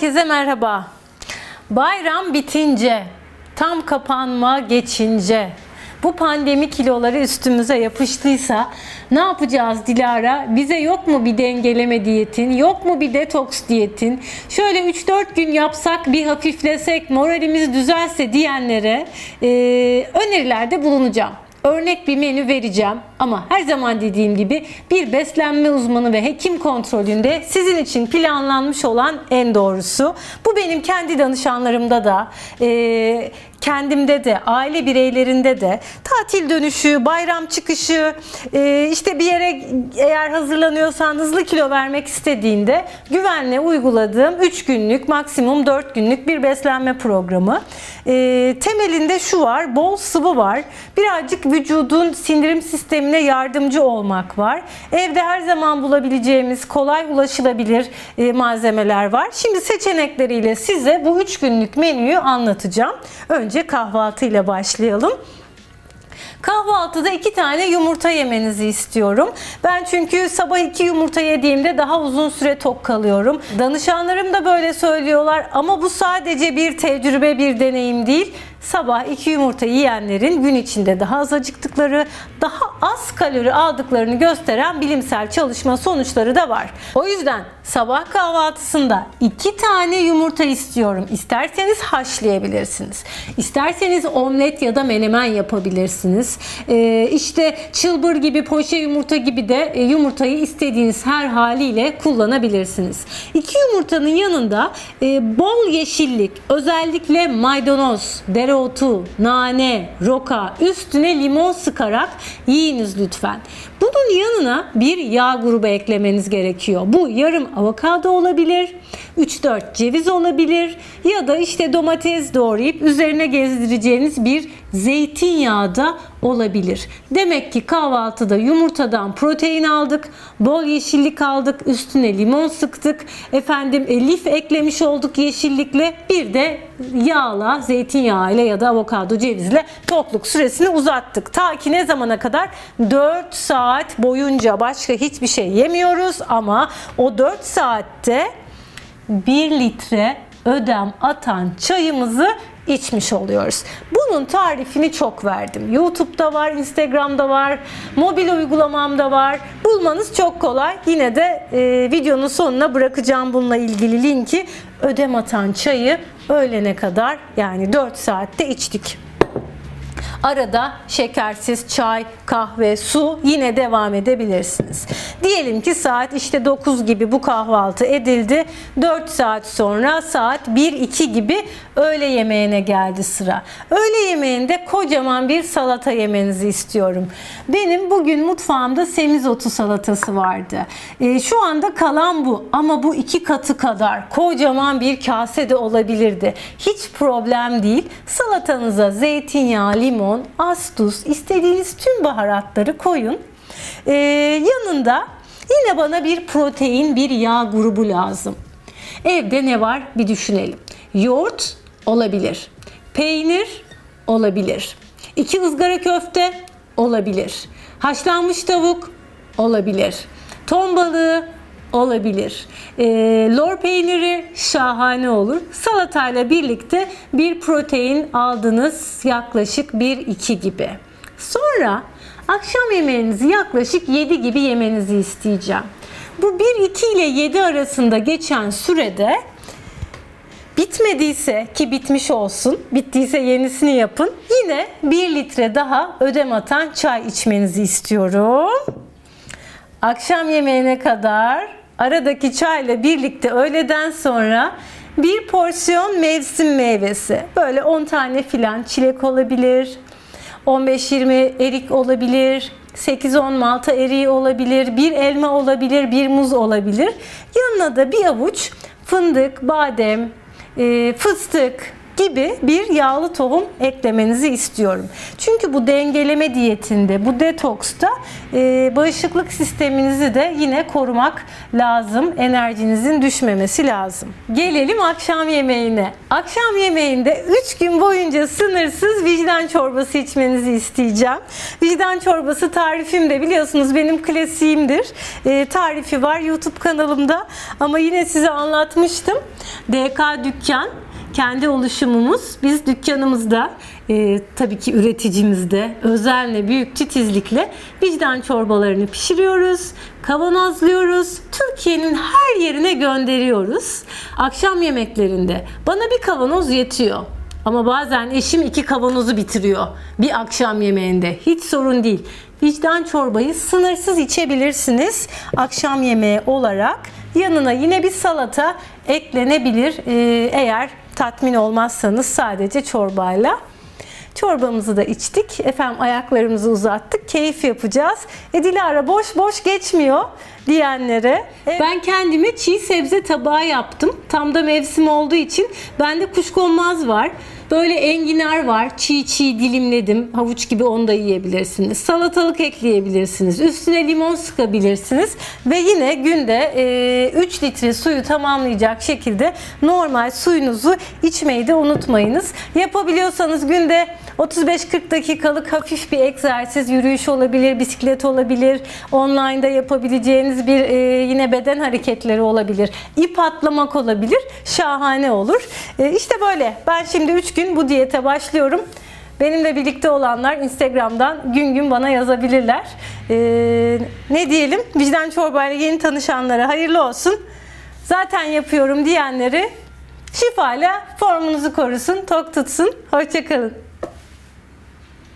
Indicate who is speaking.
Speaker 1: Herkese merhaba. Bayram bitince, tam kapanma geçince, bu pandemi kiloları üstümüze yapıştıysa ne yapacağız Dilara? Bize yok mu bir dengeleme diyetin? Yok mu bir detoks diyetin? Şöyle 3-4 gün yapsak bir hafiflesek moralimiz düzelse diyenlere e, önerilerde bulunacağım. Örnek bir menü vereceğim ama her zaman dediğim gibi bir beslenme uzmanı ve hekim kontrolünde sizin için planlanmış olan en doğrusu. Bu benim kendi danışanlarımda da, e, kendimde de, aile bireylerinde de tatil dönüşü, bayram çıkışı, e, işte bir yere eğer hazırlanıyorsan hızlı kilo vermek istediğinde güvenle uyguladığım 3 günlük maksimum 4 günlük bir beslenme programı. E, temelinde şu var, bol sıvı var. Birazcık vücudun sindirim sistemine yardımcı olmak var. Evde her zaman bulabileceğimiz kolay ulaşılabilir e, malzemeler var. Şimdi seçenekleriyle size bu 3 günlük menüyü anlatacağım. Önce kahvaltıyla başlayalım. Kahvaltıda iki tane yumurta yemenizi istiyorum. Ben çünkü sabah iki yumurta yediğimde daha uzun süre tok kalıyorum. Danışanlarım da böyle söylüyorlar ama bu sadece bir tecrübe, bir deneyim değil. Sabah iki yumurta yiyenlerin gün içinde daha az acıktıkları, daha az kalori aldıklarını gösteren bilimsel çalışma sonuçları da var. O yüzden sabah kahvaltısında iki tane yumurta istiyorum. İsterseniz haşlayabilirsiniz. İsterseniz omlet ya da menemen yapabilirsiniz. Ee, işte çılbır gibi, poşe yumurta gibi de e, yumurtayı istediğiniz her haliyle kullanabilirsiniz. İki yumurtanın yanında e, bol yeşillik, özellikle maydanoz, dereotu, nane, roka, üstüne limon sıkarak yiyiniz lütfen. Bunun yanına bir yağ grubu eklemeniz gerekiyor. Bu yarım avokado olabilir, 3-4 ceviz olabilir ya da işte domates doğrayıp üzerine gezdireceğiniz bir zeytinyağı da olabilir. Demek ki kahvaltıda yumurtadan protein aldık, bol yeşillik aldık, üstüne limon sıktık, efendim e, lif eklemiş olduk yeşillikle, bir de yağla, zeytinyağıyla ya da avokado cevizle tokluk süresini uzattık. Ta ki ne zamana kadar? 4 saat boyunca başka hiçbir şey yemiyoruz ama o 4 saatte 1 litre ödem atan çayımızı içmiş oluyoruz. Bunun tarifini çok verdim. YouTube'da var, Instagram'da var, mobil uygulamamda var. Bulmanız çok kolay. Yine de e, videonun sonuna bırakacağım bununla ilgili linki. Ödem atan çayı öğlene kadar yani 4 saatte içtik. Arada şekersiz çay, kahve, su yine devam edebilirsiniz. Diyelim ki saat işte 9 gibi bu kahvaltı edildi. 4 saat sonra saat 1-2 gibi öğle yemeğine geldi sıra. Öğle yemeğinde kocaman bir salata yemenizi istiyorum. Benim bugün mutfağımda semizotu salatası vardı. Ee, şu anda kalan bu ama bu iki katı kadar kocaman bir kase de olabilirdi. Hiç problem değil. Salatanıza zeytinyağı, limon, az tuz, istediğiniz tüm baharatları koyun. Ee, yanında yine bana bir protein, bir yağ grubu lazım. Evde ne var bir düşünelim. Yoğurt olabilir. Peynir olabilir. İki ızgara köfte olabilir. Haşlanmış tavuk olabilir. Ton balığı olabilir. E, lor peyniri şahane olur. Salatayla birlikte bir protein aldınız yaklaşık 1-2 gibi. Sonra akşam yemeğinizi yaklaşık 7 gibi yemenizi isteyeceğim. Bu 1-2 ile 7 arasında geçen sürede Bitmediyse ki bitmiş olsun, bittiyse yenisini yapın. Yine 1 litre daha ödem atan çay içmenizi istiyorum. Akşam yemeğine kadar aradaki çayla birlikte öğleden sonra bir porsiyon mevsim meyvesi. Böyle 10 tane filan çilek olabilir. 15-20 erik olabilir. 8-10 malta eriği olabilir. Bir elma olabilir, bir muz olabilir. Yanına da bir avuç fındık, badem, e, fıstık gibi bir yağlı tohum eklemenizi istiyorum. Çünkü bu dengeleme diyetinde, bu detoksta e, bağışıklık sisteminizi de yine korumak lazım. Enerjinizin düşmemesi lazım. Gelelim akşam yemeğine. Akşam yemeğinde 3 gün boyunca sınırsız vicdan çorbası içmenizi isteyeceğim. Vicdan çorbası tarifim de biliyorsunuz benim klasiğimdir. E, tarifi var YouTube kanalımda ama yine size anlatmıştım. DK Dükkan kendi oluşumumuz. Biz dükkanımızda e, tabii ki üreticimizde özenle, büyük titizlikle vicdan çorbalarını pişiriyoruz, kavanozluyoruz, Türkiye'nin her yerine gönderiyoruz. Akşam yemeklerinde bana bir kavanoz yetiyor. Ama bazen eşim iki kavanozu bitiriyor bir akşam yemeğinde. Hiç sorun değil. Vicdan çorbayı sınırsız içebilirsiniz akşam yemeği olarak. Yanına yine bir salata eklenebilir ee, eğer tatmin olmazsanız sadece çorbayla. Çorbamızı da içtik. Efendim ayaklarımızı uzattık. Keyif yapacağız. E Dilara boş boş geçmiyor diyenlere. Ben kendime çiğ sebze tabağı yaptım. Tam da mevsim olduğu için bende kuşkonmaz var. Böyle enginar var. Çiğ çiğ dilimledim. Havuç gibi onu da yiyebilirsiniz. Salatalık ekleyebilirsiniz. Üstüne limon sıkabilirsiniz. Ve yine günde e, 3 litre suyu tamamlayacak şekilde normal suyunuzu içmeyi de unutmayınız. Yapabiliyorsanız günde 35-40 dakikalık hafif bir egzersiz, yürüyüş olabilir, bisiklet olabilir, online'da yapabileceğiniz bir e, yine beden hareketleri olabilir, ip atlamak olabilir, şahane olur. E, işte böyle. Ben şimdi 3 gün bu diyete başlıyorum. Benimle birlikte olanlar Instagram'dan gün gün bana yazabilirler. E, ne diyelim? Vicdan çorbayla yeni tanışanlara hayırlı olsun. Zaten yapıyorum diyenleri şifayla formunuzu korusun, tok tutsun. Hoşçakalın.